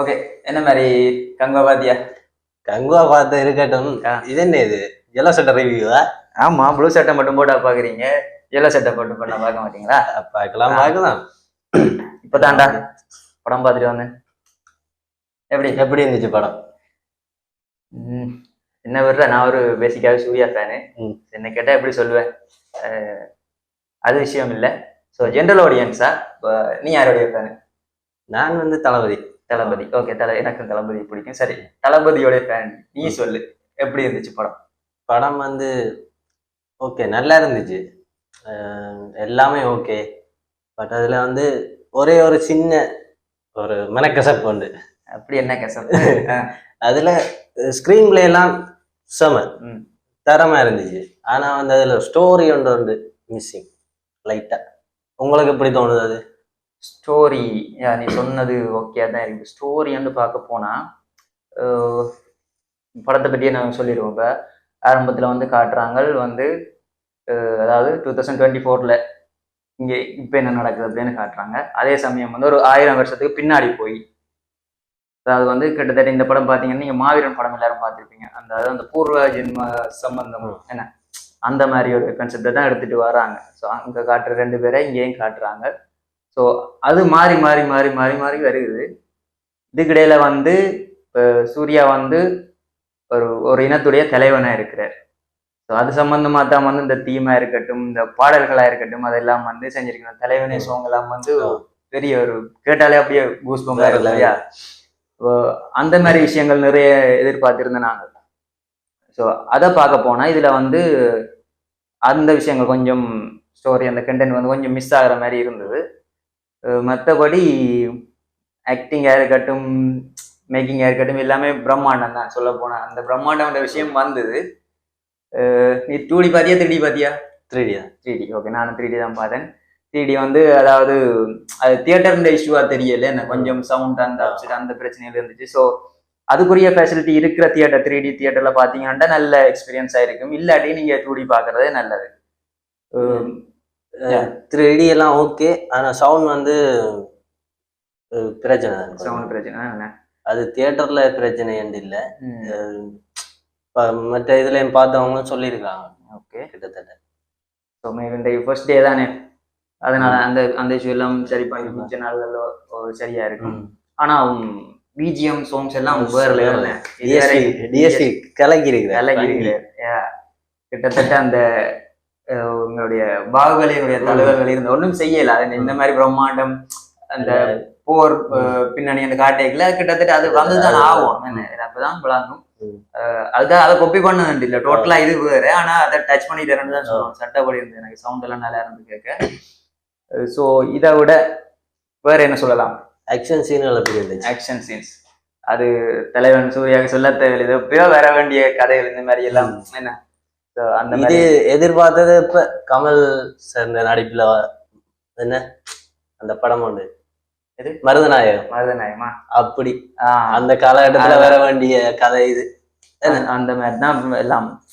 Okay என்ன மாதிரி கங்குவா பாத்தியா? கங்குவா பார்த்து இருக்கட்டும். இது என்ன இது? எல்லோ சட்டை ரிவ்யூவா ஆமா ப்ளூ சட்டை மட்டும் போட்டா பாக்குறீங்க. எல்லோ சட்டை போட்டு பண்ண பார்க்க மாட்டீங்களா? பார்க்கலாம். பார்க்கலாம். இப்பதான்டா படம் பார்த்துட்டு வந்தேன். எப்படி? எப்படி இருந்துச்சு படம்? என்ன விடுற? நான் ஒரு பேசிக்காவே சூர்யா ஃபேனு. என்ன கேட்டா எப்படி சொல்லுவேன்? அது விஷயம் இல்லை. ஸோ ஜென்ரல் ஆடியன்ஸா நீ யாருடைய ஃபேனு நான் வந்து தளபதி. தளபதி. ஓகே தல எனக்கும் தளபதி பிடிக்கும். சரி தளபதியோட ஃபேன் நீ சொல்லு எப்படி இருந்துச்சு படம்? படம் வந்து ஓகே நல்லா இருந்துச்சு. எல்லாமே ஓகே பட் அதுல வந்து ஒரே ஒரு சின்ன ஒரு மனக்கசப்பு உண்டு. அப்படி என்ன கசப்பு? அதுல ஸ்க்ரீன் பிளே எல்லாம் செம. ம். தரமா இருந்துச்சு. ஆனா வந்து அதுல ஸ்டோரி ஒன்று உண்டு மிஸ்ஸிங் லைட்டா உங்களுக்கு எப்படி தோணுது அது? ஸ்டோரி நீ சொன்னது ஓகே தான் இருக்கு. ஸ்டோரின்னு பார்க்க போனா அஹ், படத்தை பற்றியே நான் சொல்லிடுவோம் இப்போ. ஆரம்பத்தில் வந்து காட்டுறாங்க வந்து அதாவது டூ தௌசண்ட் டுவெண்ட்டி ஃபோரில் இங்கே இப்போ என்ன நடக்குது அப்படின்னு காட்டுறாங்க. அதே சமயம் வந்து ஒரு ஆயிரம் வருஷத்துக்கு பின்னாடி போய் அதாவது வந்து கிட்டத்தட்ட இந்த படம் பார்த்தீங்கன்னா நீங்கள் மாவீரன் படம் எல்லாரும் பார்த்துருப்பீங்க. அந்த அதாவது அந்த பூர்வ ஜென்ம சம்பந்தம். என்ன அந்த மாதிரி ஒரு கன்செப்டை தான் எடுத்துட்டு வராங்க. ஸோ அங்கே காட்டுற ரெண்டு பேரை இங்கேயும் காட்டுறாங்க. ஸோ அது மாறி மாறி மாறி மாறி மாறி வருது. இதுக்கிடையில வந்து இப்ப சூர்யா வந்து ஒரு ஒரு இனத்துடைய தலைவனா இருக்கிறார். ஸோ அது சம்பந்தமா தான் வந்து இந்த தீமா இருக்கட்டும் இந்த பாடல்களா இருக்கட்டும் அதெல்லாம் வந்து செஞ்சிருக்கணும் தலைவனே சாங் எல்லாம் வந்து பெரிய ஒரு கேட்டாலே அப்படியே கூஸ் வேற இருக்கு இல்லையா? அந்த மாதிரி விஷயங்கள் நிறைய எதிர்பார்த்திருந்தோம் நாங்கள். ஸோ அதை பார்க்க போனா இதுல வந்து அந்த விஷயங்கள் கொஞ்சம் ஸ்டோரி அந்த கண்டென்ட் வந்து கொஞ்சம் மிஸ் ஆகுற மாதிரி இருந்தது. அஹ் மத்தபடி ஆக்டிங்காக இருக்கட்டும் மேக்கிங்காக இருக்கட்டும் எல்லாமே பிரம்மாண்டம் தான் சொல்ல போனா. அந்த பிரம்மாண்டம்ன்ற விஷயம் வந்தது. நீ டூ டி பார்த்தியா த்ரீ டி பார்த்தியா த்ரீ டி தான். த்ரீ டி ஓகே நானும் த்ரீ டி தான் பார்த்தேன். த்ரீ டி வந்து அதாவது அது தியேட்டர்ன்ற இஷ்யூவா தெரியல. என்ன கொஞ்சம் சவுண்ட் அந்த upset அந்த பிரச்சனையில இருந்துச்சு. ஸோ அதுக்குரிய ஃபெசிலிட்டி இருக்கிற தியேட்டர் த்ரீ டி தியேட்டர்ல பார்த்தீங்கன்னா நல்ல எக்ஸ்பீரியன்ஸா இருக்கும். இல்லாட்டி நீங்க டூ டி பார்க்கறதே நல்லது. த்ரீ டி எல்லாம் ஓகே ஆனா சவுண்ட் வந்து பிரச்சனை சவுண்ட் பிரச்சனை என்ன? அது தியேட்டர்ல பிரச்சனை என்று இல்ல. மற்ற இதுலயும் பார்த்தவங்க சொல்லியிருக்காங்க. ஓகே கிட்டத்தட்ட. ஸோ இந்த ஃபர்ஸ்ட் டே தானே? அதனால அந்த அந்த இஷ்யூ எல்லாம் சரி பண்ணி மிச்ச நாள்கள் சரியா இருக்கும். ஆனா பிஜிஎம் சாங்ஸ் எல்லாம் வேற லெவல்ல. கலகி இருக்கிறார் Yeah. கிட்டத்தட்ட அந்த உங்களுடைய பாகுபலியினுடைய தலைவர்கள் இருந்த ஒண்ணும் செய்யல. அது இந்த மாதிரி பிரம்மாண்டம் அந்த போர் பின்னணி அந்த காட்டேக்கல கிட்டத்தட்ட அது வந்துதான் ஆகும். என்ன, அப்பதான் விளங்கும். அதுதான் அதை கொப்பி பண்ணது இல்ல. டோட்டலா இது வேற. ஆனா அதை டச் பண்ணிட்டு தான் சொல்லுவோம் சட்டப்படி இருந்து எனக்கு சவுண்ட் எல்லாம் நல்லா இருந்து கேட்க. ஸோ இதை விட வேற என்ன சொல்லலாம்? ஆக்ஷன் சீன்கள் எப்படி இருந்துச்சு ஆக்ஷன் சீன்ஸ் அது தலைவன் சூர்யாவுக்கு சொல்ல தேவையில்லை. வர வேண்டிய கதைகள் இந்த மாதிரி எல்லாம். என்ன? இது மாதிரி எதிர்பார்த்தது இப்ப கமல் சேர்ந்த நடிப்புல என்ன? அந்த படம் உண்டு. எது? மருதநாயகம். மருதநாயகமா? அப்படி. அந்த காலகட்டத்துல வர வேண்டிய கதை இது. அந்த- அந்த மாதிரி தான் எல்லாம்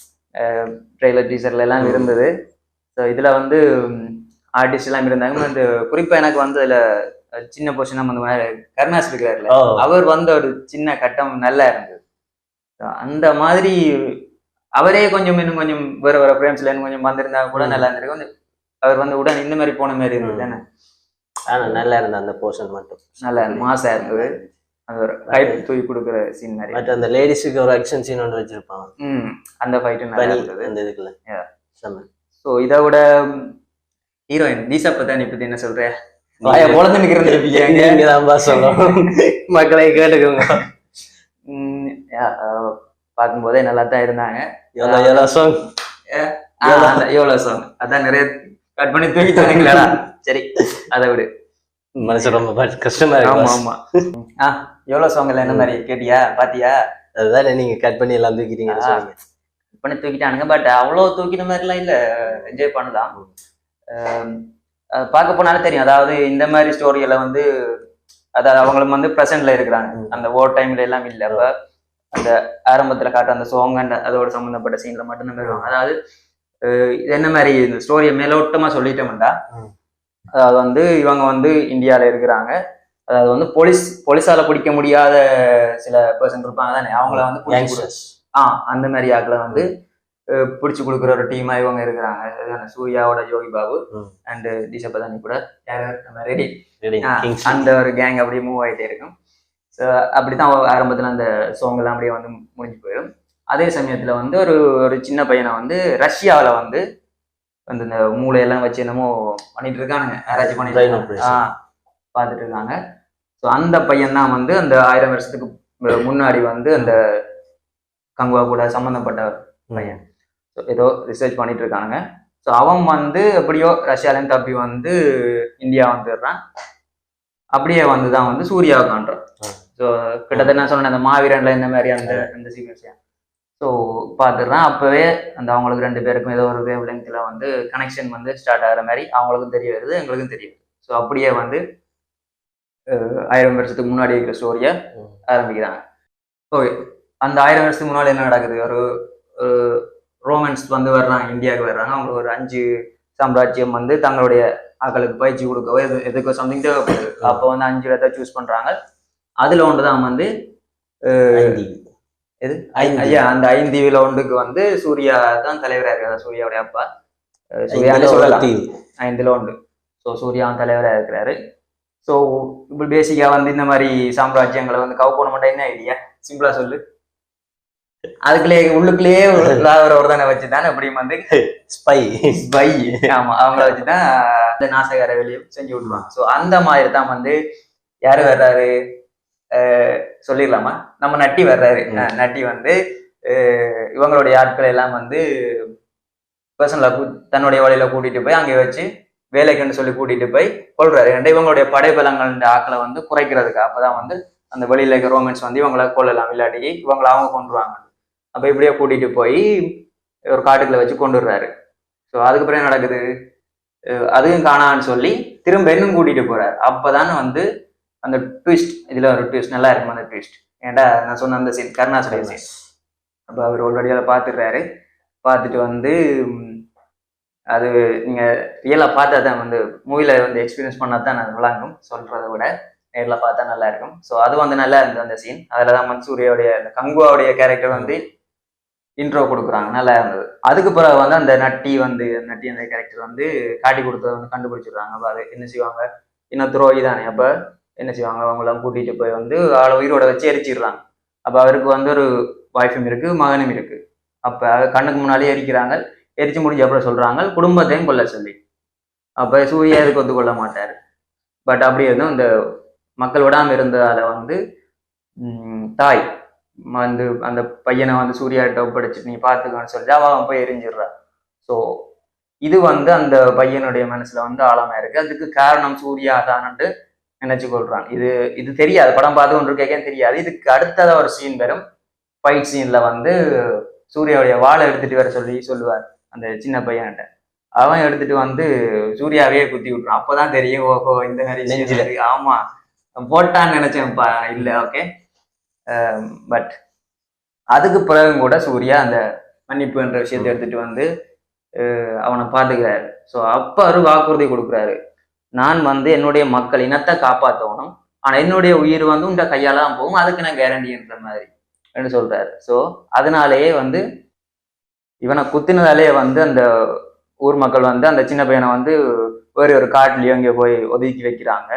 ட்ரெய்லர் டீசர்ல எல்லாம் இருந்தது. ஸோ இதுல வந்து ஆர்டிஸ்ட் எல்லாம் இருந்தாங்க அந்த குறிப்பா எனக்கு வந்து அதுல சின்ன போர்ஷன் வந்து கருணாஸ் இருக்கிறாருல. அவர் வந்த ஒரு சின்ன கட்டம் நல்லா இருந்தது. அந்த மாதிரி அவரே கொஞ்சம் இன்னும் கொஞ்சம் வேற வேற ஃப்ரேம்ஸ்ல இன்னும் கொஞ்சம் வந்திருந்தா கூட நல்லா இருந்திருக்கும். கொஞ்சம் அவர் வந்து உடனே இந்த மாதிரி போன மாதிரி இருந்தது தானே? ஆனா நல்லா இருந்த அந்த போர்ஷன் மட்டும். நல்லா மாசா இருந்தது. அது ஒரு ஹைப் தூக்கி கொடுக்குற சீன் மாதிரி. மற்ற அந்த லேடிஸுக்கு ஒரு ஆக்ஷன் சீன் ஒன்று வச்சிருப்பாங்க. ம் அந்த ஃபைட்டும் நல்லா இருந்தது. அந்த இதுக்குள்ள. Yeah. செம்ம. ஸோ இதை விட ஹீரோயின் தீசா பத்தானி பத்தி என்ன சொல்ற? வாய பொழந்து சொல்லணும். மக்களை கேட்டுக்கோங்க. பார்க்கும்போதே நல்லா தான் இருந்தாங்க. எவ்வளோ சாங் அதான் நிறைய கட் பண்ணி தூக்கி சொன்னீங்களாடா சரி அதை விடு. மனசு ரொம்ப கஷ்டமா ஆமா இருக்கு ஆமா. ஆ எவ்வளோ சாங் என்ன மாதிரி கேட்டியா? பாத்தியா? அதுதான் நீங்க கட் பண்ணி எல்லாம். சொல்லுங்க. கட் பண்ணி தூக்கிட்டானுங்க பட் அவ்வளோ தூக்கின மாதிரிலாம் இல்ல. என்ஜாய் பண்ணலாம். ஆம், பார்க்க போனாலே தெரியும். அதாவது இந்த மாதிரி ஸ்டோரிகளை வந்து அதாவது அவங்களும் வந்து ப்ரெசென்ட்ல இருக்கிறாங்க. அந்த ஓர் டைம்ல எல்லாம் இல்ல. அப்ப அந்த ஆரம்பத்துல காட்டுற அந்த சாங் அண்ட் அதோட சம்பந்தப்பட்ட சீன்ல மட்டும் நம்ம வருவாங்க அதாவது இது என்ன மாதிரி இந்த ஸ்டோரியை மேலோட்டமா சொல்லிட்டோம்டா. அதாவது வந்து இவங்க வந்து இந்தியால இருக்கிறாங்க. அதாவது வந்து போலீஸ் போலீஸால பிடிக்க முடியாத சில பர்சன் இருப்பாங்க தானே? அவங்கள வந்து பிடிச்சி கொடு- யங்ஸ்டர்ஸ் ஆ அந்த மாதிரி ஆக்களை வந்து பிடிச்சி கொடுக்குற ஒரு டீமா இவங்க இருக்கிறாங்க. சூர்யாவோட ஜோகி பாபு. அண்ட் திசபதானி கூட. ரெடி. அந்த ஒரு கேங் அப்படியே மூவ் ஆயிட்டே இருக்கும். ஸோ அப்படித்தான் ஆரம்பத்தில் அந்த எல்லாம் அப்படியே வந்து முடிஞ்சு போயிடும். அதே சமயத்தில் வந்து ஒரு ஒரு சின்ன பையனை வந்து ரஷ்யாவில் வந்து அந்த இந்த மூளையெல்லாம் வச்சு என்னமோ பண்ணிட்டு இருக்கானுங்க. யாராச்சும் பண்ணிட்டு. ஆ பார்த்துட்டு இருக்காங்க. ஸோ அந்த பையன் தான் வந்து அந்த ஆயிரம் வருஷத்துக்கு முன்னாடி வந்து அந்த கங்குவா கூட சம்மந்தப்பட்ட பையன். ஸோ ஏதோ ரிசர்ச் பண்ணிட்டு இருக்கானுங்க. ஸோ அவன் வந்து எப்படியோ ரஷ்யாலேருந்து தப்பி வந்து இந்தியா வந்துடுறான். அப்படியே வந்து தான் வந்து சூர்யாவை காண்றான். ஸோ கிட்டத்தட்ட நான் சொன்னேன் அந்த மாவீரன்ல இந்த மாதிரி அந்த அந்த சீக்வன்ஸ் ஸோ பார்த்துடுறான் அப்போவே அந்த அவங்களுக்கு ரெண்டு பேருக்கும் ஏதோ ஒரு வேவ் லெங்க்ல வந்து கனெக்ஷன் வந்து ஸ்டார்ட் ஆகிற மாதிரி அவங்களுக்கும் தெரிய வருது எங்களுக்கும் தெரியுது ஸோ அப்படியே வந்து ஆயிரம் வருஷத்துக்கு முன்னாடி இருக்கிற ஸ்டோரியை. ஆரம்பிக்கிறாங்க. ஓகே அந்த ஆயிரம் வருஷத்துக்கு முன்னாடி என்ன நடக்குது? ஒரு ரோமன்ஸ் வந்து வர்றாங்க இந்தியாவுக்கு வர்றாங்க. அவங்களுக்கு ஒரு அஞ்சு சாம்ராஜ்யம் வந்து தங்களுடைய ஆக்களுக்கு பயிற்சி கொடுக்கவோ எது எதுக்கோ சம்திங் தேவைப்படுது. அப்போ வந்து அஞ்சு இடத்த சூஸ் பண்றாங்க. அதுல ஒன்று தான் வந்து எது. ஐயா அந்த ஐந்தீவில ஒன்றுக்கு வந்து சூர்யா தான் தலைவராக இருக்காரு சூர்யாவுடைய அப்பா. ஒரு சொல்லலாம். ஐந்துல ஒன்று. ஸோ சூர்யா தலைவராக இருக்கிறாரு. ஸோ இப்போ பேசிக்கா வந்து இந்த மாதிரி சாம்ராஜ்யங்களை வந்து கவு போன மாட்டேன் என்ன ஐடியா சிம்பிளா சொல்லு. அதுக்குள்ளேயே உள்ளுக்குள்ளேயே ஒரு ஒரு தானே வச்சு தானே இப்படி வந்து ஸ்பை பை ஆமா அவங்கள வச்சுதான் இந்த நாசகார வெளியே செஞ்சு விட்டுருவாங்க ஸோ அந்த மாதிரி தான் வந்து யாரு வர்றாரு? சொல்லிடலாமா? நம்ம நட்டி வர்றாரு. நட்டி வந்து இவங்களுடைய ஆட்கள் எல்லாம் வந்து பர்சனலா தன்னுடைய வழியில கூட்டிட்டு போய் அங்கே வச்சு வேலைக்குன்னு சொல்லி கூட்டிட்டு போய் கொள்றாரு. ஏன்டா இவங்களுடைய படைபலங்கள் ஆக்களை வந்து குறைக்கிறதுக்கு அப்பதான் வந்து அந்த வெளியில இருக்க ரோமன்ஸ் வந்து இவங்கள கொள்ளலாம் இல்லாட்டி இவங்கள அவங்க கொண்டுருவாங்க அப்ப இப்படியே கூட்டிட்டு போய் ஒரு காட்டுக்குள்ள வச்சு கொண்டுடுறாரு ஸோ அதுக்கப்புறம் என்ன நடக்குது? அஹ் அதுவும் காணான்னு சொல்லி திரும்ப இன்னும் கூட்டிட்டு போறாரு. அப்பதான் வந்து அந்த ட்விஸ்ட் இதுல ஒரு ட்விஸ்ட் நல்லா இருக்கும் அந்த ட்விஸ்ட் ஏன்டா நான் சொன்ன அந்த சீன் கருணாசுடைய சீன் அப்போ அவர் ஆல்ரெடி அதை பார்த்துடுறாரு. பார்த்துட்டு வந்து அது நீங்க ரியலா பார்த்தா தான் வந்து மூவில வந்து எக்ஸ்பீரியன்ஸ் பண்ணா தான் அது விளங்கும் சொல்றதை விட. நேரில் பார்த்தா நல்லா இருக்கும். ஸோ அது வந்து நல்லா இருந்தது அந்த சீன் அதில் தான் மன்சூரியோடைய அந்த கங்குவாவுடைய கேரக்டர் வந்து இன்ட்ரோ கொடுக்குறாங்க. நல்லா இருந்தது. அதுக்கு பிறகு வந்து அந்த நட்டி வந்து நட்டி அந்த கேரக்டர் வந்து காட்டி கொடுத்ததை வந்து கண்டுபிடிச்சிடுறாங்க. அப்போ அது என்ன செய்வாங்க? இன்னும் துரோகி தானே. அப்போ என்ன செய்வாங்க? அவங்களாம் கூட்டிகிட்டு போய் வந்து ஆளை உயிரோட வச்சு எரிச்சிடுறாங்க. அப்போ அவருக்கு வந்து ஒரு வாய்ஃபும் இருக்குது மகனும் இருக்குது அப்போ கண்ணுக்கு முன்னாலே எரிக்கிறாங்க. எரிச்சு முடிஞ்ச அப்புறம் சொல்கிறாங்க குடும்பத்தையும் கொல்ல சொல்லி. அப்போ சூர்யா இதுக்கு வந்து கொள்ள மாட்டார்? பட் அப்படி இருந்தும் இந்த மக்கள் விடாமல் இருந்ததால் வந்து தாய் வந்து அந்த பையனை வந்து சூர்யாட்ட ஒப்படைச்சிட்டு நீ பார்த்துக்கன்னு சொல்லி அவன் போய் எரிஞ்சிடுறா. ஸோ இது வந்து அந்த பையனுடைய மனசுல வந்து ஆழமா இருக்கு. அதுக்கு காரணம் சூர்யா தான்ட்டு நினைச்சு கொள்றான். இது இது தெரியாது. படம் பார்த்து கொண்டு கேட்க தெரியாது. இதுக்கு அடுத்ததா ஒரு சீன் வரும். ஃபைட் சீன்ல வந்து சூர்யாவுடைய வாளை எடுத்துட்டு வர சொல்லி சொல்லுவார் அந்த சின்ன பையன்கிட்ட. அவன் எடுத்துட்டு வந்து சூர்யாவே குத்தி விட்டுறான். அப்பதான் தெரியும் ஓஹோ இந்த மாதிரி. ஆமா. போட்டான்னு நினைச்சேன்ப்பா. இல்ல ஓகே பட் அதுக்கு பிறகு கூட சூர்யா அந்த மன்னிப்புன்ற விஷயத்தை எடுத்துட்டு வந்து அவனை பாத்துக்கிறாரு ஸோ அப்ப அவரு வாக்குறுதி கொடுக்குறாரு. நான் வந்து என்னுடைய மக்கள் இனத்தை காப்பாற்றணும் ஆனா என்னுடைய உயிர் வந்து உண்ட கையால தான் போகும். அதுக்கு நான் கேரண்டின்ற மாதிரி என்று சொல்றாரு. ஸோ அதனாலேயே வந்து இவனை குத்தினதாலே வந்து அந்த ஊர் மக்கள் வந்து அந்த சின்ன பையனை வந்து வேறு ஒரு காட்டுலயோ இங்கே போய் ஒதுக்கி வைக்கிறாங்க.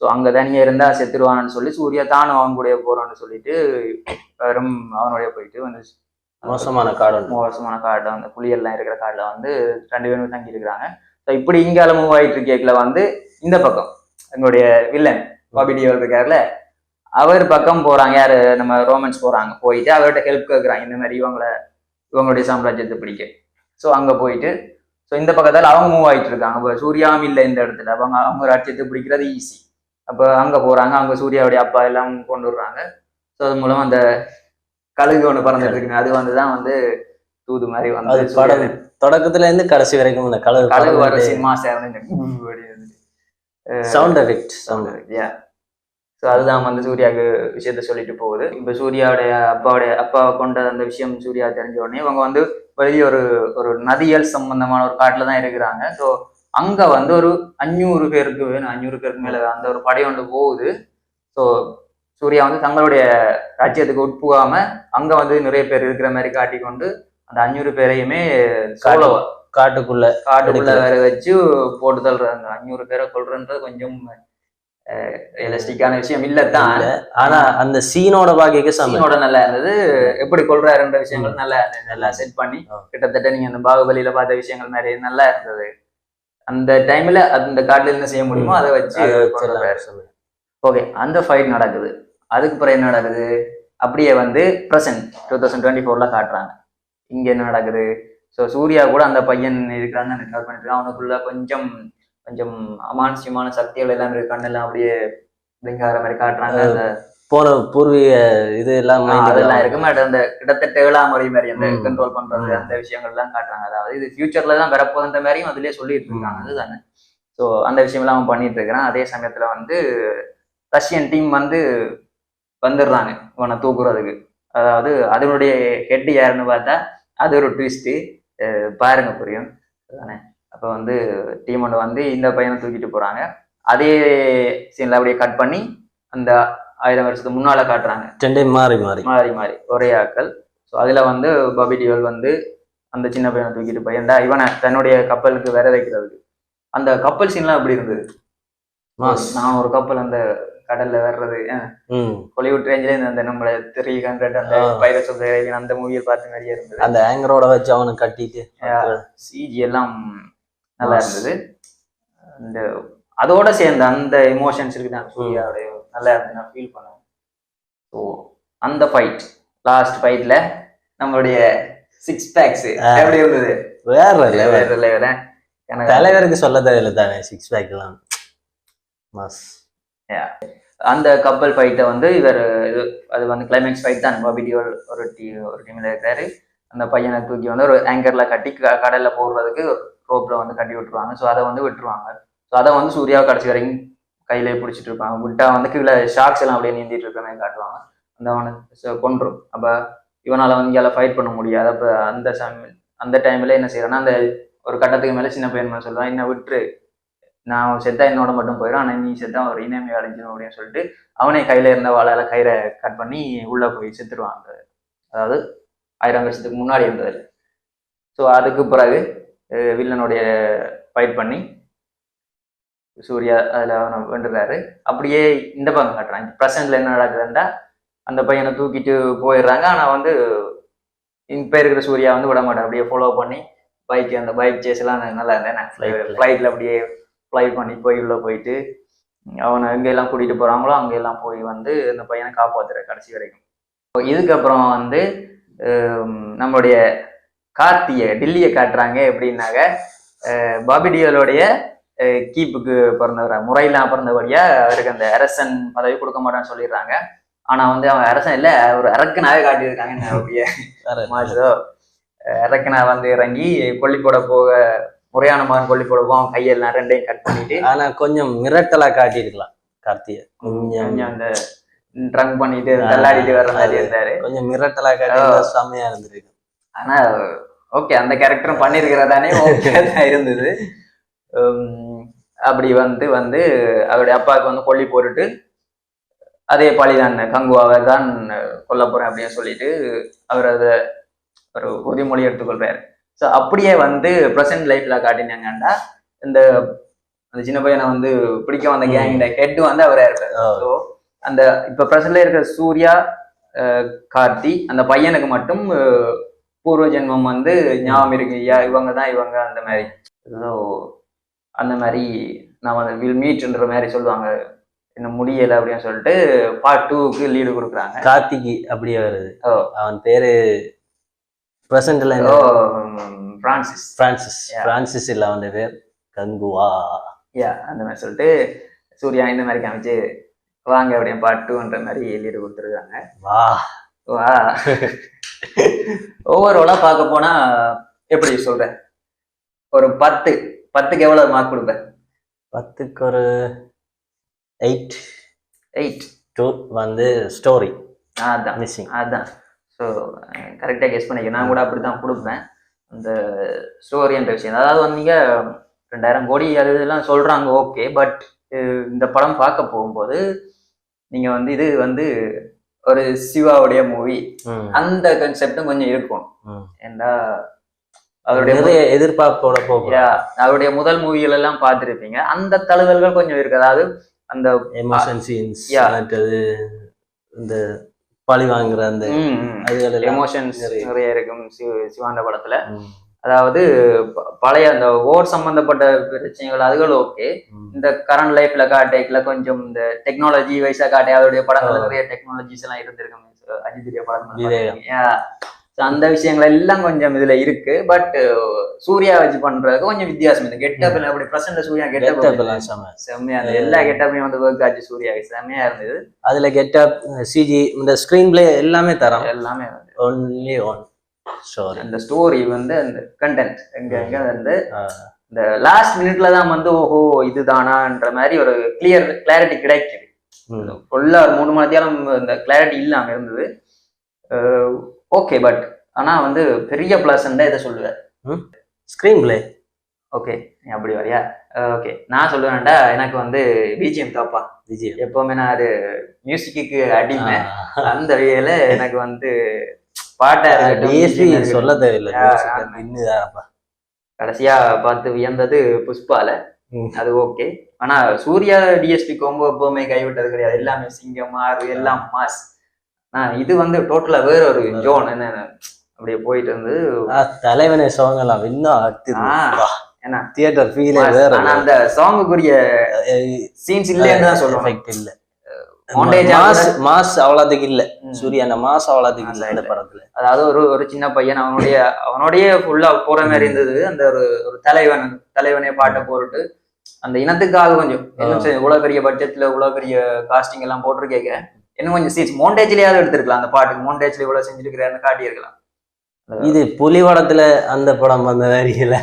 ஸோ அங்கே தனியாக இருந்தா செத்துருவான்னு சொல்லி சூர்யா தானும் அவன் கூடயே போறான்னு சொல்லிட்டு வெறும் அவனுடைய போயிட்டு வந்து மோசமான காடு. மோசமான காட்டில் வந்து புலியெல்லாம் இருக்கிற காட்டில் வந்து ரெண்டு பேரும் தங்கி இருக்கிறாங்க ஸோ இப்படி இங்கால மூவ் ஆயிட்டு இருக்கேக்கில் வந்து இந்த பக்கம் எங்களுடைய வில்லன் பாபி டியோல் இருக்காருல அவர் பக்கம் போறாங்க யாரு? நம்ம ரோமன்ஸ் போறாங்க. போயிட்டு அவர்கிட்ட ஹெல்ப் கேட்குறாங்க இந்த மாதிரி இவங்கள இவங்களுடைய சாம்ராஜ்யத்தை பிடிக்க. ஸோ அங்க போயிட்டு ஸோ இந்த பக்கத்தால் அவங்க மூவ் ஆயிட்டு இருக்காங்க. இப்போ சூர்யாவும் இல்லை இந்த இடத்துல. அவங்க அவங்க ராஜ்யத்தை பிடிக்கிறது ஈஸி அப்போ அங்க போறாங்க. அவங்க சூர்யாவுடைய அப்பா எல்லாம் கொண்டு வர்றாங்க. ஸோ அது மூலம் அந்த கழுகு ஒன்று பறந்துட்டு இருக்குங்க அது வந்து தான் வந்து தூது மாதிரி வந்து தொடக்கத்துல இருந்து கடைசி வரைக்கும் இந்த கலர் கழுகு வர சினிமா சேர்ந்து sound effect sound yeah so அதுதான் வந்து சூர்யாவுக்கு விஷயத்த சொல்லிட்டு போகுது. இப்போ சூர்யாவுடைய அப்பாவுடைய அப்பாவை கொண்ட அந்த விஷயம் சூர்யா தெரிஞ்ச உடனே இவங்க வந்து வெளியே ஒரு ஒரு நதியல் சம்பந்தமான ஒரு காட்டில் தான் இருக்கிறாங்க. ஸோ அங்க வந்து ஒரு அஞ்சூறு பேருக்கு வேணும். அஞ்சூறு பேருக்கு மேல அந்த ஒரு படை ஒன்று போகுது. ஸோ சூர்யா வந்து தங்களுடைய ராஜ்யத்துக்கு உட்புகாம அங்க வந்து நிறைய பேர் இருக்கிற மாதிரி காட்டிக்கொண்டு அந்த அஞ்சூறு பேரையுமே சோலோ காட்டுக்குள்ள காட்டுக்குள்ள வேற வச்சு போட்டு தள்ளுறாங்க. அஞ்சூறு பேரை கொள்றன்றது கொஞ்சம் ரியலிஸ்டிக்கான விஷயம். இல்லத்தான் இல்ல. ஆனா அந்த சீனோட பாக்கியக்கு சம சீனோட நல்லா இருந்தது. எப்படி கொள்றாருன்ற விஷயங்கள் நல்லா இருந்தது. நல்லா செட் பண்ணி. கிட்டத்தட்ட நீங்க அந்த பாகுபலியில பார்த்த விஷயங்கள் நிறைய நல்லா இருந்தது. அந்த டைம்ல அந்த காட்டுல என்ன செய்ய முடியுமோ அதை வச்சு. ஓகே. அந்த ஃபைட் நடக்குது. அதுக்கு பிறகு என்ன நடக்குது? அப்படியே வந்து ப்ரெசன்ட் டூ தௌசண்ட் டுவெண்ட்டி ஃபோர்ல காட்டுறாங்க. இங்க என்ன நடக்குது? ஸோ சூர்யா கூட அந்த பையன் இருக்கிறாங்க ரெக்கார்ட் பண்ணிட்டு. அவனுக்குள்ள கொஞ்சம் கொஞ்சம் அமானுஷ்யமான சக்திகள் எல்லாம் இருக்கு. கண்ணெல்லாம் அப்படியே பிளிங்க் ஆகிற மாதிரி காட்டுறாங்க. அந்த போன பூர்வீக இது எல்லாம் அதெல்லாம் எல்லாம் இருக்கு. பட் அந்த கிட்டத்தட்ட ஏழாம் முறை மாதிரி அந்த. கண்ட்ரோல் பண்றது. அந்த விஷயங்கள் எல்லாம் காட்டுறாங்க. அதாவது இது ஃபியூச்சர்ல தான் வரப்போகுதுன்ற மாதிரியும் அதுலயே சொல்லிட்டு இருக்காங்க. அதுதானே? ஸோ அந்த விஷயம்லாம் அவன் பண்ணிட்டு இருக்கிறான். அதே சமயத்துல வந்து ரஷ்யன் டீம் வந்து வந்துடுறாங்க. இவனை தூக்குறதுக்கு. அதாவது அதனுடைய ஹெட் யாருன்னு பார்த்தா அது ஒரு ட்விஸ்ட்டு பாருங்க புரியும். அப்போ வந்து டீம் ஒன்று வந்து இந்த பையனை தூக்கிட்டு போறாங்க. அதே சீன்ல அப்படியே கட் பண்ணி அந்த ஆயிரம் வருஷத்துக்கு முன்னால காட்டுறாங்க. மாறி மாறி. மாறி மாறி. ஒரே ஆட்கள். ஸோ அதுல வந்து பபி டியோல் வந்து அந்த சின்ன பையனை தூக்கிட்டு போயிருந்தா இவனை தன்னுடைய கப்பலுக்கு வர வைக்கிறதுக்கு அந்த கப்பல் சீன்லாம் எப்படி இருந்தது? நான் ஒரு கப்பல் அந்த கடல்ல வர்றது ஹாலிவுட் ரேஞ்சில அந்த நம்மள த்ரீ ஹண்ட்ரட் அந்த. பைரட்ஸ் ஆஃப் அந்த மூவியில் பார்த்த மாதிரியே இருந்தது அந்த ஆங்கரோட வச்சு அவனை கட்டிட்டு சிஜி எல்லாம் நல்லா. இருந்தது அந்த அதோட சேர்ந்த அந்த எமோஷன்ஸ் இருக்கு தான் சூர்யாவுடைய நல்லா இருந்து நான் ஃபீல் பண்ணேன் ஸோ அந்த ஃபைட் லாஸ்ட் ஃபைட்ல நம்மளுடைய சிக்ஸ் பேக்ஸ். எப்படி இருந்தது வேற level. வேற? எனக்கு தலைவருக்கு சொல்ல தேவையில்ல தானே சிக்ஸ் பேக் எல்லாம் மாஸ் அந்த கப்பல் ஃபைட்டை வந்து இவர் இது அது வந்து கிளைமேக்ஸ் ஃபைட் தான். பாபி டியோல் ஒரு டீ ஒரு டீமில் இருக்கிறாரு. அந்த பையனை தூக்கி வந்து ஒரு ஆங்கர்ல கட்டி க- போடுறதுக்கு ரோப்பில் வந்து கட்டி விட்டுருவாங்க. ஸோ அதை வந்து விட்டுருவாங்க. ஸோ அதை வந்து சூர்யாவை கடைசி வரைக்கும் கையிலே பிடிச்சிட்டு இருப்பாங்க. விட்டா வந்து கீழே ஷார்க்ஸ் எல்லாம் அப்படியே நீந்திட்டு இருக்க மாதிரி காட்டுவாங்க. அந்த அவனை கொன்றும். அப்போ இவனால வந்து இங்கே ஃபைட் பண்ண முடியாது. அப்போ அந்த சமயம் அந்த டைமில் என்ன செய்யறான்னா அந்த ஒரு கட்டத்துக்கு மேலே சின்ன பையன் சொல்லுவான் என்ன விட்டுரு. நான் செத்தா என்னோட மட்டும் போயிடும் ஆனா நீ செத்தா ஒரு இனமே அடைஞ்சிடும் அப்படின்னு சொல்லிட்டு அவனே கையில இருந்த வாழால கயிறை கட் பண்ணி உள்ள போய் செத்துருவான் அந்த அதாவது ஆயிரம் வருஷத்துக்கு முன்னாடி இருந்தது ஸோ அதுக்கு பிறகு வில்லனுடைய ஃபைட் பண்ணி சூர்யா அதில் அவனை வென்றுறாரு. அப்படியே இந்த பக்கம் காட்டுறாங்க. ப்ரெசன்ட்ல என்ன நடக்குதுன்னா அந்த பையனை தூக்கிட்டு போயிடுறாங்க. ஆனா வந்து இப்போ இருக்கிற சூர்யா வந்து விட மாட்டான். அப்படியே ஃபாலோ பண்ணி பைக் அந்த பைக் சேஸ் எல்லாம் நல்லா இருந்தேன் Flight ல. ஃப்ளைட்ல அப்படியே ஃப்ளை பண்ணி போய் உள்ள போயிட்டு அவனை எங்கெல்லாம் கூட்டிட்டு போறாங்களோ அங்கெல்லாம் போய் வந்து அந்த பையனை காப்பாத்துற கடைசி வரைக்கும். இதுக்கப்புறம் வந்து நம்மளுடைய கார்த்தியை டில்லியை காட்டுறாங்க எப்படின்னாக்க அஹ், பாபி டியோலுடைய கீப்புக்கு பிறந்தவர் முறையெல்லாம் பிறந்தபடியா அவருக்கு அந்த அரசன் பதவி கொடுக்க மாட்டான்னு சொல்லிடுறாங்க. ஆனா வந்து அவன் அரசன் இல்ல ஒரு அரக்கனாவே காட்டியிருக்காங்க அப்படியே அரக்கனா. வந்து இறங்கி கொல்லி போட போக முறையான மகன் கொல்லி போட போக அவன் கையெல்லாம் ரெண்டையும் கட் பண்ணிட்டு ஆனா கொஞ்சம் மிரட்டலா காட்டியிருக்கலாம் கார்த்திய கொஞ்சம் அந்த ட்ரங்க் பண்ணிட்டு தள்ளாடிட்டு வர்ற மாதிரி இருந்தாரு. கொஞ்சம் மிரட்டலா காட்டி செம்மையா இருந்திருக்கு ஆனா ஓகே அந்த கேரக்டரும் பண்ணிருக்கிறதானே ஓகே தான் இருந்தது. அப்படி வந்து வந்து அவருடைய அப்பாவுக்கு வந்து கொல்லி போட்டுட்டு அதே பழிதான் கங்குவாவை தான் கொல்ல போறேன் அப்படின்னு சொல்லிட்டு அவர் அதை ஒரு உறுதிமொழி எடுத்துக்கொள்றாரு. ஸோ அப்படியே வந்து ப்ரெசன்ட் லைஃப்ல காட்டினாங்கன்னா இந்த அந்த சின்ன பையனை வந்து பிடிக்க வந்த. கேங்கிட ஹெட் வந்து அவரா இருப்பாரு. ஸோ அந்த இப்ப ப்ரெசன்ட்ல இருக்கிற சூர்யா கார்த்தி அந்த பையனுக்கு மட்டும் பூர்வ ஜென்மம் வந்து ஞாபகம் இருக்கு. ஐயா இவங்க தான் இவங்க அந்த மாதிரி. ஸோ அந்த மாதிரி நான் வந்து வில் மீட்ன்ற மாதிரி சொல்லுவாங்க. இன்னும் முடியலை? அப்படின்னு சொல்லிட்டு பார்ட் டூக்கு லீடு கொடுக்குறாங்க. கார்த்திகி அப்படியே வருது. ஓ. அவன் பேரு பிரசன்ட்ல பிரான்சிஸ் பிரான்சிஸ். பிரான்சிஸ் இல்ல அவன் பேர் கங்குவா. யா அந்த மாதிரி சொல்லிட்டு சூர்யா இந்த மாதிரி காமிச்சு வாங்க அப்படியே பார்ட் டூன்ற மாதிரி லீடு கொடுத்துருக்காங்க. வா. வா. ஓவராலா பார்க்க போனா எப்படி சொல்ற? ஒரு பத்து பத்துக்கு எவ்வளவு மார்க் கொடுப்ப? பத்துக்கு ஒரு எயிட் எயிட் டூ வந்து ஸ்டோரி அதான் மிஸ்ஸிங் அதான். ஸோ கரெக்டாக கெஸ் பண்ணிக்க நான் கூட அப்படி தான் கொடுப்பேன். அந்த ஸ்டோரி என்ற விஷயம். அதாவது வந்து நீங்க ரெண்டாயிரம் கோடி அது இதெல்லாம் சொல்றாங்க ஓகே பட் இந்த படம் பார்க்க போகும்போது நீங்க வந்து இது வந்து ஒரு சிவாவுடைய மூவி அந்த கன்செப்டும் கொஞ்சம் இருக்கும். ஏண்டா அவருடைய எதிர்பார்ப்போட போகும். அவருடைய முதல் மூவிகள் எல்லாம் பார்த்திருப்பீங்க. அந்த தழுவல்கள் கொஞ்சம் இருக்கு. அதாவது அந்த எமோஷன் சீன்ஸ் இந்த பழி வாங்குற அந்த அதுகள் எமோஷன்ஸ் நிறைய. இருக்கும் சிவ- சிவாண்ட படத்துல. அதாவது பழைய அந்த ஓர் சம்பந்தப்பட்ட பிரச்சனைகள் அதுகள் ஓகே. இந்த கரண்ட் லைஃப்ல காட்டேக்கல கொஞ்சம் இந்த டெக்னாலஜி வைஸா காட்டே அதோடைய படங்கள். நிறைய டெக்னாலஜிஸ் எல்லாம் இருந்திருக்கும். அஜித்துடைய படம் விவேகம். அந்த விஷயங்கள் எல்லாம் கொஞ்சம் இதுல இருக்கு. பட் சூர்யா வச்சு பண்றதுக்கு கொஞ்சம் வித்தியாசம். இந்த கெட்டப் அப்படி பிரசன்ட் சூர்யா கெட்டப். செம்மையா அந்த எல்லா கெட்டப்பையும் வந்து ஒர்க் ஆச்சு சூர்யா. செம்மையா இருந்தது. அதுல கெட்டப் சிஜி இந்த ஸ்கிரீன் பிளே எல்லாமே தரோம் எல்லாமே வந்து. ஒன்லி ஒன் அந்த ஸ்டோரி வந்து அந்த கண்டென்ட் எங்க எங்க வந்து இந்த லாஸ்ட் மினிட்ல தான் வந்து ஓஹோ இதுதானான்ற மாதிரி ஒரு கிளியர் கிளாரிட்டி கிடைக்குது. ஃபுல்லா ஒரு மூணு மணி நேரம் இந்த கிளாரிட்டி இல்லாம இருந்தது. ஓகே பட் ஆனா வந்து பெரிய பிளஸ் இதை சொல்லுவேன். ஸ்கிரீன் பிளே ஓகே அப்படி வரியா? ஓகே நான் சொல்லுவேன்டா எனக்கு வந்து பிஜிஎம் தாப்பா விஜய் எப்பவுமே நான் அது மியூசிக்கு அடிமை. அந்த வகையில எனக்கு வந்து பாட்டா. சொல்ல தேவையில்லை. கடைசியா பார்த்து வியந்தது புஷ்பால. அது ஓகே ஆனா சூர்யா டிஎஸ்பி கோம்போ எப்பவுமே கைவிட்டது கிடையாது. எல்லாமே சிங்கம் ஆறு எல்லாம் மாஸ். இது வந்து டோட்டலா வேற ஒரு ஜோன் என்ன அப்படியே போயிட்டு ஆ, தலைவனே சாங் எல்லாம் இன்னும் ஆ, என்ன? தியேட்டர் ஃபீலே. வேற ஆனா அந்த சாங்குக்குரிய சீன்ஸ் இல்லைன்னு தான் சொல்லுவாங்க எஃபெக்ட் இல்ல. மாஸ். மாஸ் அவ்வளவுக்கு இல்ல. சூர்யா அந்த மாஸ் Mass இல்ல இந்த. படத்துல. அதாவது ஒரு ஒரு சின்ன பையன் அவனுடைய அவனுடைய ஃபுல்லா போற மாதிரி இருந்தது. அந்த ஒரு ஒரு தலைவன் தலைவனே பாட்டை போட்டுட்டு அந்த இனத்துக்காக கொஞ்சம். இவ்வளவு பெரிய பட்ஜெட்ல இவ்வளவு பெரிய காஸ்டிங் எல்லாம் போட்டிருக்கேங்க. இன்னும் கொஞ்சம் சீட்ஸ் மோண்டேஜ்லயாவது எடுத்திருக்கலாம். அந்த பாட்டுக்கு மோண்டேஜ்ல இவ்வளவு செஞ்சிருக்கிறேன்னு காட்டியிருக்கலாம். இது புலி படத்துல அந்த படம் வந்த வரியில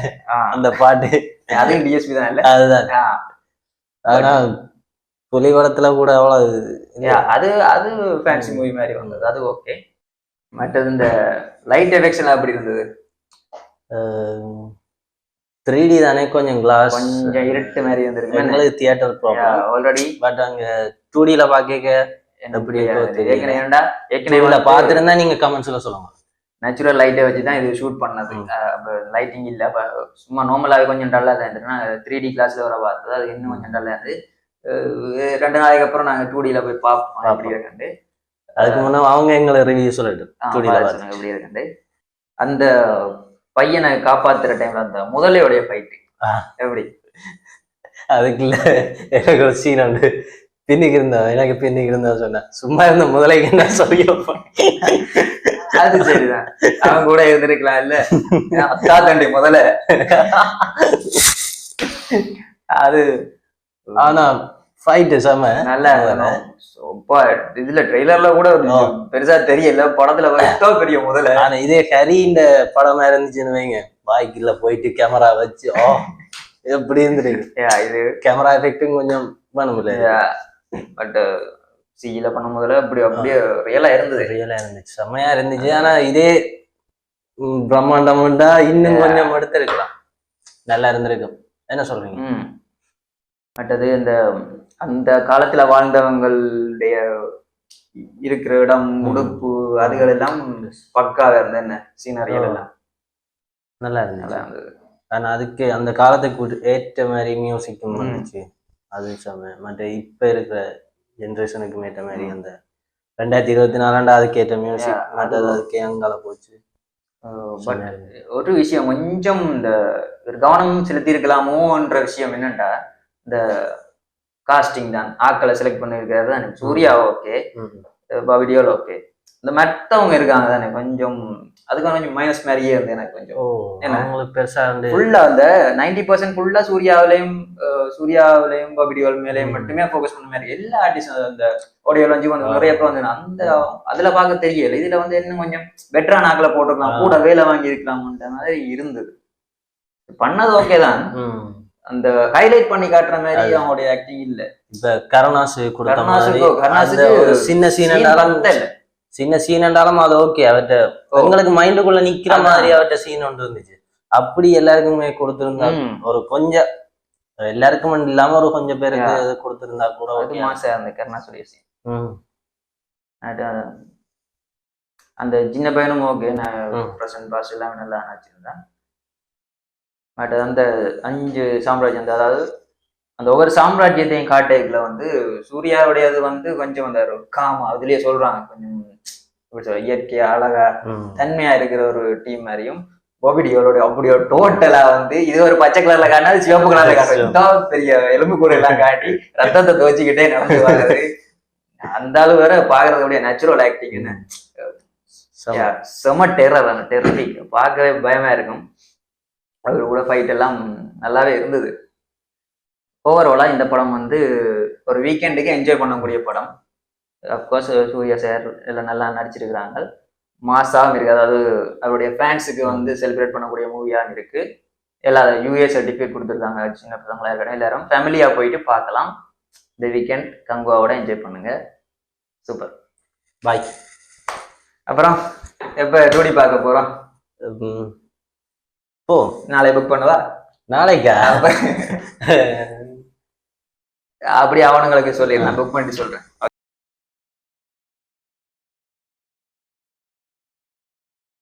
அந்த பாட்டு. அதுவும் டிஎஸ்பி தான் இல்ல? அதுதான். ஆனா புலி படத்துல கூட அவ்வளவு அது அது ஃபேன்சி மூவி மாதிரி வந்தது. அது ஓகே மற்றது இந்த லைட் எல்லாம் அப்படி இருந்தது? த்ரீ டி தானே கொஞ்சம் கிளாஸ் கொஞ்சம் இருட்டு மாதிரி இருந்திருக்கு. தியேட்டர் ப்ராப்ளம் ஆல்ரெடி பட் அங்க டூ டில பாக்க தெரியல. ஏற்கனவே வந்து பாத்துருந்தா நீங்க கமெண்ட்ஸ்ல சொல்லுங்க. நேச்சுரல் லைட்டை வச்சு தான் இது ஷூட் பண்ணது. லைட்டிங் இல்லை. அப்போ சும்மா நார்மலாகவே கொஞ்சம் டல்லாக தான் த்ரீ டி கிளாஸில் வர பார்த்தது. அது இன்னும் கொஞ்சம் டல்லாக இருந்து ரெண்டு நாளைக்கு அப்புறம் நாங்கள் டூ டியில் போய் பார்ப்போம். எப்படி இருக்குண்டு அதுக்கு முன்ன அவங்க எங்களை ரிவ்யூ சொல்லட்டு டூ சொன்னாங்க எப்படி இருக்குண்டு அந்த பையனை காப்பாத்துற டைம்ல அந்த முதலையோடைய ஃபைட்டு. எப்படி? அதுக்கு இல்ல எனக்கு ஒரு சீன் உண்டு. பின்னுக்கு இருந்தா எனக்கு பின்னுக்கு இருந்தா சொன்னேன் சும்மா இருந்த முதலைக்கு என்ன சொல்லி. அது சரிதான். அவன் கூட இருந்திருக்கலாம் இல்ல? அத்தா தண்டி முதல்ல அது ஆனா ஃபைட்டு செம. நல்லா அப்பா, இதுல ட்ரெய்லர்ல கூட. பெருசா தெரியல. படத்துல எத்தோ பெரிய முதல்ல ஆனா இதே ஹரி இந்த படமா இருந்துச்சுன்னு வைங்க. பாய்க்குள்ள போயிட்டு கேமரா வச்சு ஓ எப்படி இருந்துருக்கு? இது கேமரா எஃபெக்டும் கொஞ்சம் பண்ணும்ல பட் சியில பண்ணும் முதல்ல அப்படி அப்படியே ரியலா இருந்தது. ரியலா இருந்துச்சு. செம்மையா இருந்துச்சு. ஆனா இதே ம், பிரம்மாண்டம்டா இன்னும். கொஞ்சம் எடுத்திருக்கலாம். நல்லா இருந்திருக்கும் என்ன சொல்றீங்க? மற்றது இந்த அந்த காலத்துல வாழ்ந்தவங்களுடைய இருக்கிற இடம் உடுப்பு அதுகள் எல்லாம் பக்காவா இருந்தது. என்ன? சீனரியல் எல்லாம். நல்லா இருந்தது. ஆனா அதுக்கு அந்த காலத்துக்கு ஏற்ற மாதிரி மியூசிக்கும். வந்துச்சு. அது செம்ம மற்ற இப்ப இருக்கிற ஜென்ரேஷனுக்கு ஏற்ற மாதிரி அந்த ரெண்டாயிரத்தி இருபத்தி நாலாண்டா அதுக்கு ஏற்ற மியூசிக் மற்றது அது- அதுக்கு அங்கால போச்சு பட். ஒரு விஷயம் கொஞ்சம் இந்த ஒரு கவனம் செலுத்தி இருக்கலாமோன்ற விஷயம் என்னன்னா இந்த காஸ்டிங் தான் ஆக்களை செலக்ட் பண்ணிருக்கிறது தானே சூர்யா ஓகே ம். பவிடியோல ஓகே இந்த மத்தவங்க இருக்காங்க தானே கொஞ்சம் அதுக்கு கொஞ்சம் மைனஸ் மாதிரியே இருந்து எனக்கு கொஞ்சம்? அவங்களுக்கு பெருசா வந்து ஃபுல்லா அந்த நைன்டி பர்சன்ட் ஃபுல்லா சூர்யாவிலையும் சூர்யாவிலையும் பபிடியோல் மேலேயும். மட்டுமே ஃபோக்கஸ் பண்ண மாதிரி எல்லா ஆர்டிஸ்டும் அந்த ஆடியோல வந்து ஆ. நிறைய பேர் வந்து அந்த அதுல பார்க்க தெரியல இதுல வந்து இன்னும் கொஞ்சம் பெட்டரா நாக்கில போட்டுக்கலாம். கூட வேலை வாங்கி இருக்கலாம்ன்ற மாதிரி இருந்தது பண்ணது ஓகே தான். அந்த ஹைலைட் பண்ணி காட்டுற மாதிரி. அவங்களுடைய ஆக்டிங் இல்ல இப்ப கருணாசு கொடுத்த மாதிரி சின்ன சீன் பத்தல. சின்ன சீன் என்றாலும் அது ஓகே அவர்கிட்ட. உங்களுக்கு மைண்டுக்குள்ள நிக்கிற. மாதிரி அவர்கிட்ட சீன் ஒன்று இருந்துச்சு அப்படி எல்லாருக்குமே கொடுத்திருந்தா. ஒரு கொஞ்சம் எல்லாருக்கும் இல்லாம ஒரு கொஞ்சம் பேருக்கு கொடுத்திருந்தா கூட ஓகே மாசம் அந்த கருணா அது அந்த சின்ன பையனும் ஓகே நான். ப்ரெசன்ட் பாஸ் எல்லாமே நல்லா நடிச்சிருந்தேன் பட் அந்த அஞ்சு சாம்ராஜ்யம் அந்த அதாவது அந்த ஒவ்வொரு சாம்ராஜ்யத்தையும் காட்டைக்குள்ள வந்து சூர்யாவுடையது வந்து கொஞ்சம் அந்த காமா அதுலயே சொல்றாங்க. கொஞ்சம் எப்படி சொல்ற இயற்கையா அழகா தன்மையா இருக்கிற ஒரு டீம் மாதிரியும் போபிடியோட அப்படியோ டோட்டலா வந்து இது ஒரு பச்சை கலர்ல காட்டினா சிவப்பு கலர்ல காட்டும் பெரிய எலும்பு கூட எல்லாம் காட்டி ரத்தத்தை துவச்சிக்கிட்டே நடந்து வர்றது அந்த அளவு வேற பாக்குறதுடைய நேச்சுரல் ஆக்டிங் என்ன? செம. Yeah, செம டெரர் அந்த டெரரிக் பார்க்கவே பயமா இருக்கும். அது கூட ஃபைட் எல்லாம் நல்லாவே இருந்தது. ஓவராலா இந்த படம் வந்து ஒரு வீக்கெண்டுக்கு என்ஜாய் பண்ணக்கூடிய படம். அப்கோர்ஸ் சூர்யா சார் எல்லாம் நல்லா நடிச்சிருக்கிறாங்க. மாசாவும் இருக்கு. அதாவது அவருடைய ஃபேன்ஸுக்கு வந்து செலிப்ரேட் பண்ணக்கூடிய மூவியாகவும் இருக்கு? எல்லா யூஏ சர்டிஃபிகேட் கொடுத்துருக்காங்க. சின்ன பசங்களா இருக்கட்டும் எல்லாரும் ஃபேமிலியா போயிட்டு பார்க்கலாம். இந்த வீக்கெண்ட் கங்குவாவோட என்ஜாய் பண்ணுங்க. சூப்பர் பாய் அப்புறம் எப்ப டூடி பார்க்க போறோம்? ம். போ. நாளை புக் பண்ணவா? நாளைக்கா? அப்படி அவனுங்களுக்கு சொல்லிடலாம் புக் பண்ணிட்டு சொல்றேன்.